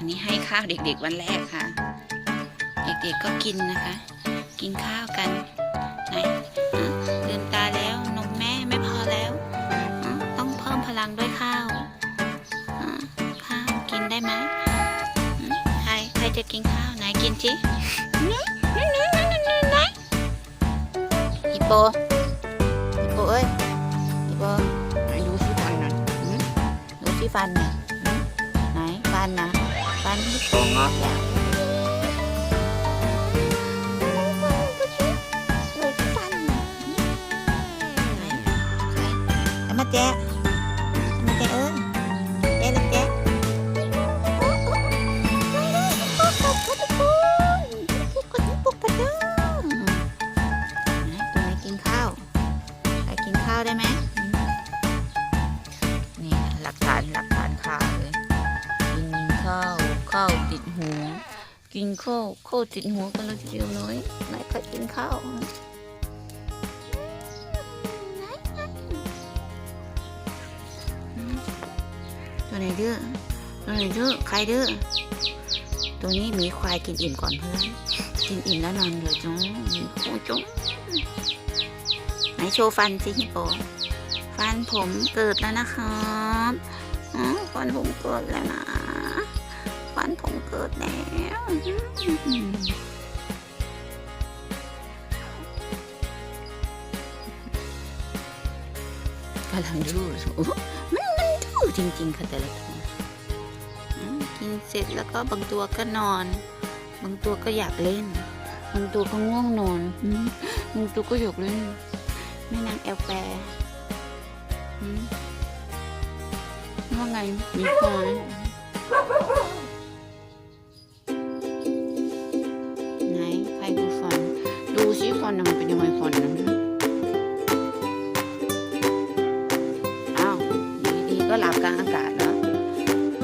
อันนี้ให้ข้าวเด็กๆวันแรกค่ะ เด็กๆก็กินนะคะ กินข้าวกันไหนอะลืมตาแล้วนมแม่ไม่พอแล้ว ต้องเพิ่มพลังด้วยข้าวข้าวกินได้ไหมใครใครจะกินข้าวไหนกินสิฮิปโปฮิปโปเอ้ยฮิปโปไหนดูสิฟันน่อยหืมดูสิฟันน่ะหืมไหนฟันนะ กันที่โชว์งอกยาวมาแจ๊มาแจ๊เอิญแจ๊ละแจ๊ได้ไหม กินข้าวข้าวติดหัวกันเลยทีเดียวเลยไหนใครกินข้าวตัวไหนดื้อตัวไหนดื้อใครดื้อตัวนี้มีควายกินอิ่มก่อนเพื่อนกินอิ่มแล้วนอนเลยจ้งโอ้จ้งไหนโชว์ฟันสิฮิปโปฟันผมเกิดแล้วนะครับอ๋อฟันผมเกิดแล้วนะ ฟันผมเกิดแล้วกำลังดูมันมันดูจริงๆค่ะแต่ละตัวกินเสร็จแล้วก็บางตัวก็นอน บางตัวก็อยากเล่น บางตัวก็ง่วงนอนบางตัวก็อยากเล่นแม่นางแอลแปรว่าไงมีควาย ดูสิฟันมันเป็นยังไงฟันนะอ้าวอยู่ดีๆก็หลับกลางอากาศเหรอ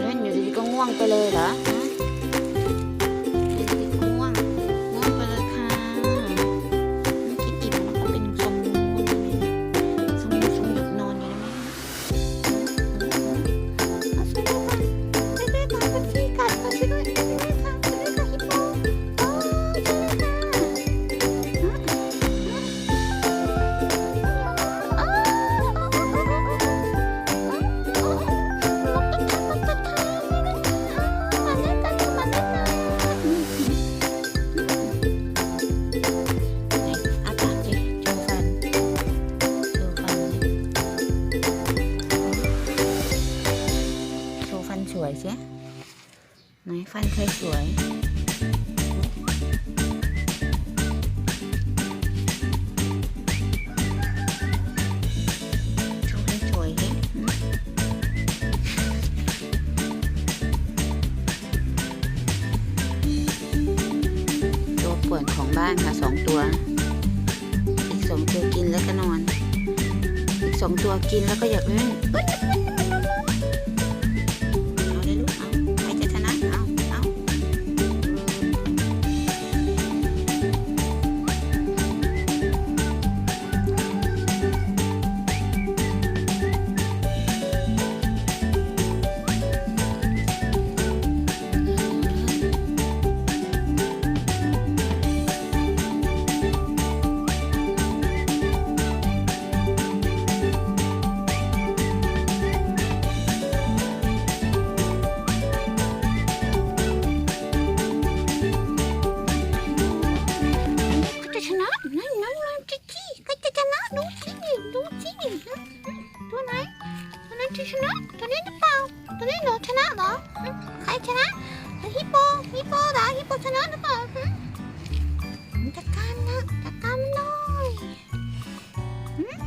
เล่นอยู่ดีๆก็ง่วงไปเลยเหรอ สวยสิไหนฟันเคยสวยโชว์ให้สวยดิตัวปวนของบ้านค่ะสองตัว อีกสองตัวกินแล้วก็นอน อีกสองตัวกินแล้วก็อยากเล่น หรือเปล่าตัวนี้หรอชนะเหรอใครชนะฮิปโปฮิปโปเหรอฮิปโปชนะหรือเปล่าจัดการนะจัดการมันหน่อยอืม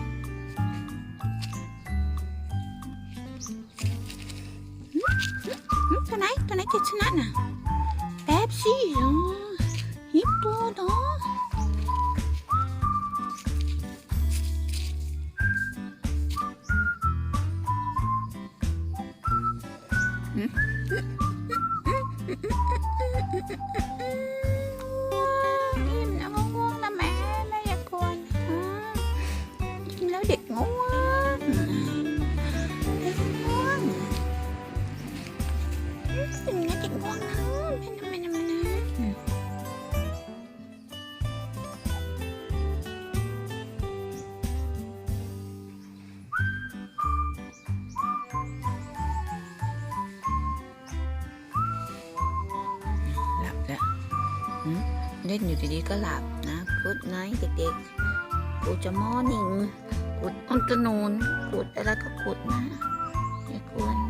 อืมอืมตัวไหนตัวไหนจะชนะน่ะแป๊บซี่เหรอ フフフフフ。 เล่นอยู่ดีๆก็หลับนะกุดไนเด็กๆกูจะมอนิ่งกุดอันตนูนกุดอะไรก็กุดนะอย่ากวน